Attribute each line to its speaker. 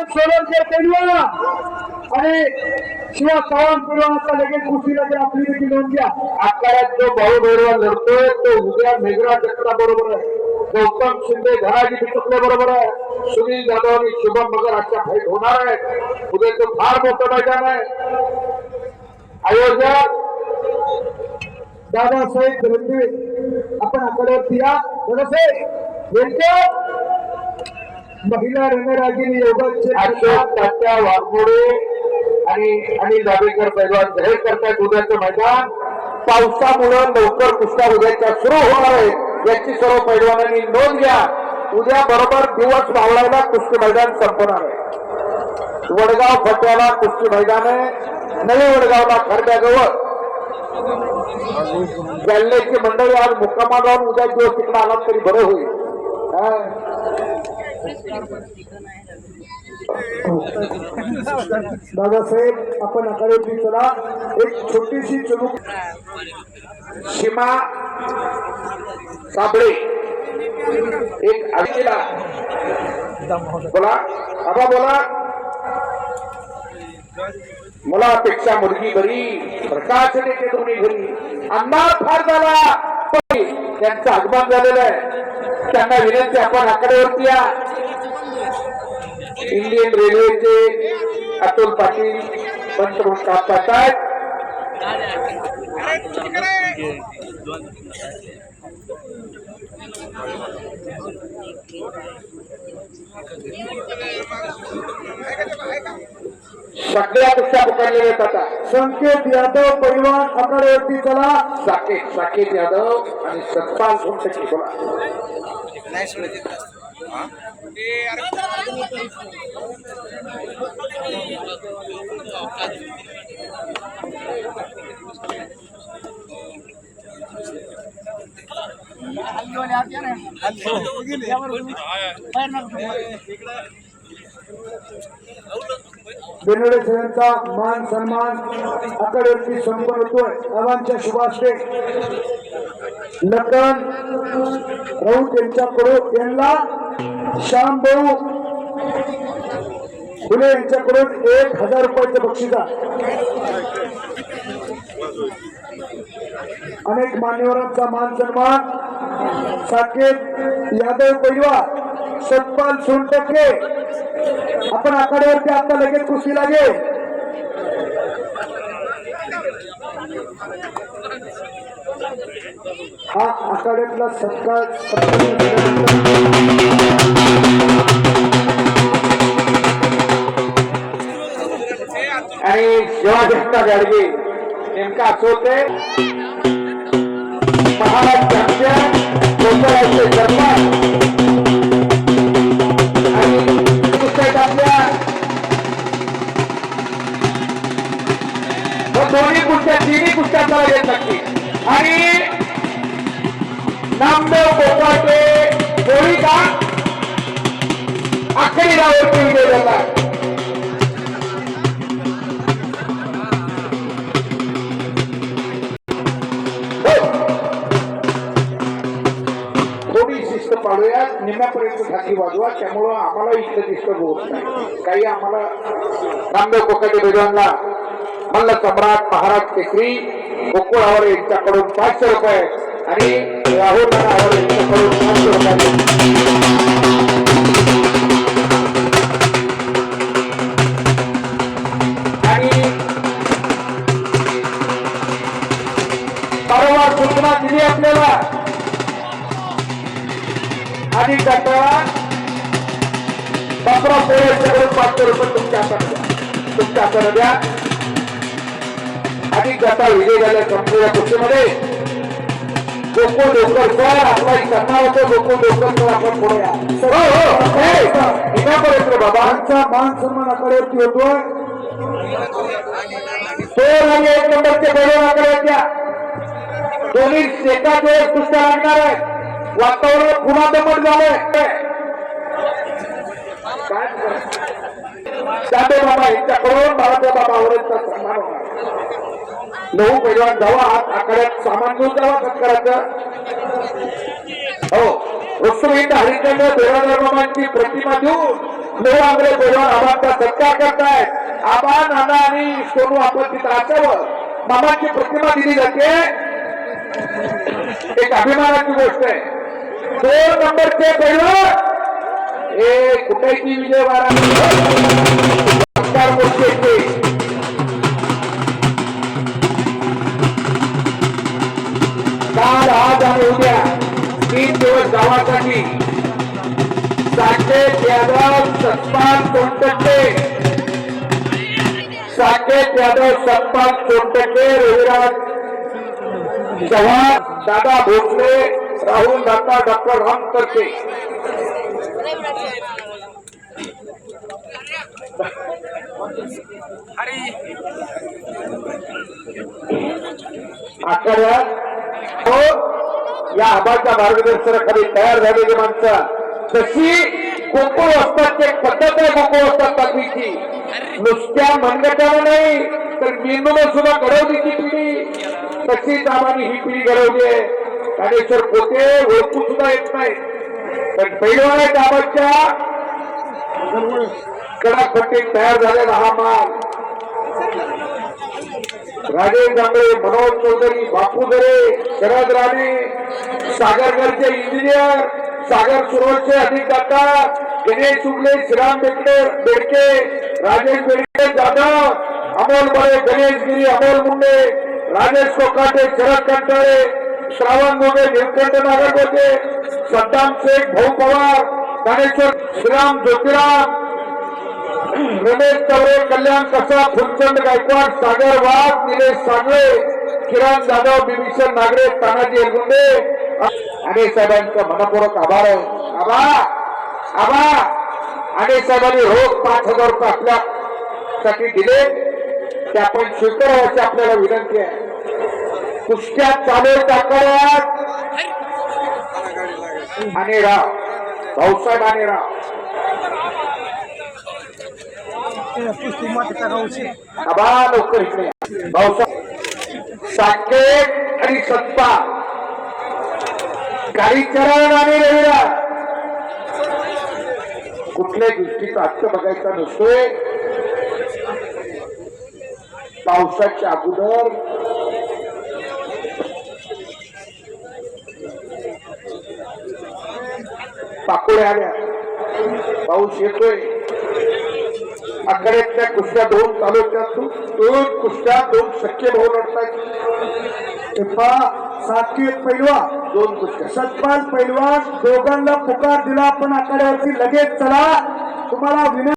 Speaker 1: सोलनकर आणि शिवा चव्हाण लगेच कुस्तीला आपली देखील नोंद घ्या.
Speaker 2: जो भाऊ लढतोय तो उद्या मेघरा जगता बरोबर आहे. गौतम शिंदे घराजी बिचुकले बरोबर आहे. सुनील जाधव आणि शुभम मगर अशा फाईट होणार आहे उद्याचं फार मोठं मैदान आहे. आयोजक
Speaker 1: दादासाहेब धरंदे आपण आकड्यावरती या दादासाहेब वेलकम महिला रणरागिणी योगाचे
Speaker 2: अशोक तात्या वाघमोडे आणि अनिल दाभेकर पैलवान जाहीर करतायत उद्याचं मैदान. पावसामुळं लवकर कुस्त्या उद्याच्या सुरू होणार आहे. याची सर्व पैलवानांनी नोंद घ्या. उद्या बरोबर दिवस मावळायला कुस्ती मैदान संपणार आहे. वडगाव फट्याला कुस्ती मैदान आहे. नवी वडगावला खरड्याजवळ जालन्याची मंडळी आज मुक्कामात राहून उद्या दिवस तिकडे आला तरी बरं होईल.
Speaker 1: दादासाहेब आपण आकड्यावरती चला एक छोटीशी चुलूक
Speaker 2: सीमा साबळे एक आजीला. बोला. आबा बोला. मला अपेक्षा मुलगी बरी प्रकाश देते दोन्ही घरी. अंदाज फार झाला. पण त्यांचं आगमन झालेलं आहे. त्यांना विनंती आपण आकडेवरती या. इंडियन रेल्वेचे अतुल पाटील पंचकृष काम करतायत सगळ्या कुस्त्या पकडलेल्या आहेत आता
Speaker 1: संकेत यादव परिवार आकड्यावरती चला
Speaker 2: साकेत साकेत यादव आणि सत्पाल सोमशेट्टी बोला
Speaker 1: बेनोडे खेळांचा मान सन्मान आकड्यावरती संपन्न होतोय. आवांच्या शुभास्ते लखन राऊत यांच्याकडून यांना श्याम भाऊ फुले यांच्याकडून एक हजार रुपयाचं बक्षिसा अनेक मान्यवरांचा मान सन्मान. साकेत यादव परिवार सतपाल सोनटक्के आपण आखाड्यावरती आता लगेच खुशी लागेल. हा आखाड्यातला सत्कार
Speaker 2: आणि शिवाजक्ता गाडगे नेमका असं होते दोन्ही तिन्ही येत नक्की. आणि नामदेव गोपाटे कोळी का अखेरी रावरती विजय झाला. पाडूया शिस्त पाळूया निम्यापर्यंत ढाकी वाजवा त्यामुळं आम्हाला इथं डिस्टर्ब होत नाही. काही आम्हाला रामदेव कोकाटे बेजवानला मल्ल सम्राट महाराज टेकरी गोकुळ आवर यांच्याकडून पाचशे रुपये आणि राहुल आणि वारंवार सूचना दिली आपल्याला. आणि कंटाळा. बापरा पोळ्याच्याकडून पाचशे रुपये तुमच्या हातात तुमच्या हाताने द्या. आणि गटा विजय झाल्या संपूर्ण कुस्तीमध्ये गोकुळ डोकर आपला करणार होतो गोकुळ डोकर आपण पुढे हो हो. रे बाबा?
Speaker 1: आमचा मान सन्मान आखाड्यावरती होतोय
Speaker 2: दोन आणि एक नंबरचे बैलवानाकडे द्या दोन्ही एकाच वेळेस कुस्त्या लागणार आहे वातावरण पुन्हा दमट झालंय. जाते बाबा यांच्याकडून बाळासाहेब बाबा आवरेचा सन्मान होणार नऊ पैलवान धावा हात आखाड्यात सामान घेऊन जावा सत्काराचं हो रुस्तुमित हरिचंद्र देवाधर्मांची प्रतिमा देऊन नऊ आंग्रे पैलवान आबांचा सत्कार करतायत. आबा नाना आणि सोनू आपण तिथं असावं मामाची प्रतिमा दिली जाते. एक अभिमानाची गोष्ट आहे. दोन नंबरचे पैलवान. हे कुठेची विजय महाराज साकेत यादव सत्पाल सोनटक्के रविराज चव्हाण दादा भोसले राहुल दाता डॉक्टर राम करके. आखाड्यात हो या आबाच्या मार्गदर्शनाखाली तयार झालेली माणसं. तशी गोकुळ असतात ते पद्धत आहे गोकुळ असतात तालमीची नुसत्या मनगटाला नाही तर मेंदूला सुद्धा घडवली ती पिढी. तशीच आम्हाला ही पिढी घडवली आहे? ज्ञानेश्वर पोते ओळखू सुद्धा येत नाही पण पैलवान आहेत आबाच्या कडापट्टी तयार झालेला हा माल राजेश जांभळे मनोज चौधरी बापू दरे शरद राणे सागरगडचे इंजिनियर सागर सुरवटचे अधिकदाता गणेश शुक्ले, श्रीराम बेकडे बेडके राजेश बेडके जाधव अमोल बळे गणेश गिरी, अमोल मुंडे, राजेश कोकाटे, शरद कंटाळे, श्रावण मोगे निलकंठ नागरगोटे, सद्दाम शेख, भाऊ पवार, ज्ञानेश्वर, श्रीराम ज्योतिराम, रमेश तवरे, कल्याण कसा, फुलचंद गायकवाड, सागर वाघ, निलेश सांगळे, किरण जाधव, बिभीषण नागरे, तानाजी एलगुंडे आणि साहेबांचा मनपूर्वक आभार आहे. आबा आबा आणि साहेबांनी रोज पाच हजार रुपये आपल्यासाठी दिले. ते आपण स्वीकारावयाची आपल्याला विनंती आहे. कुस्त्या चालू टाकण्यात आणि राव. भाऊसाहेब आणि राव. आबा लवकर इकडे भाऊसाहेब. साकेत आणि सत्ता. काळीचरण आणि रविरा कुठल्या गोष्टीचा हक्क बघायचा नसतोय. पावसाच्या अगोदर. पाकोळ्या आल्या. पाऊस येतोय. आकड्यातल्या कुस्त्या दोन तालुक्यात दोन कुस्त्या दोन शक्य भाऊ लढतायत.
Speaker 1: सातवी पैलवान.
Speaker 2: दोन कुस्त्या
Speaker 1: सतपाल पैलवान दोघांना पुकार दिला आपण आखाड्यावरती लगेच चला. तुम्हाला विनंती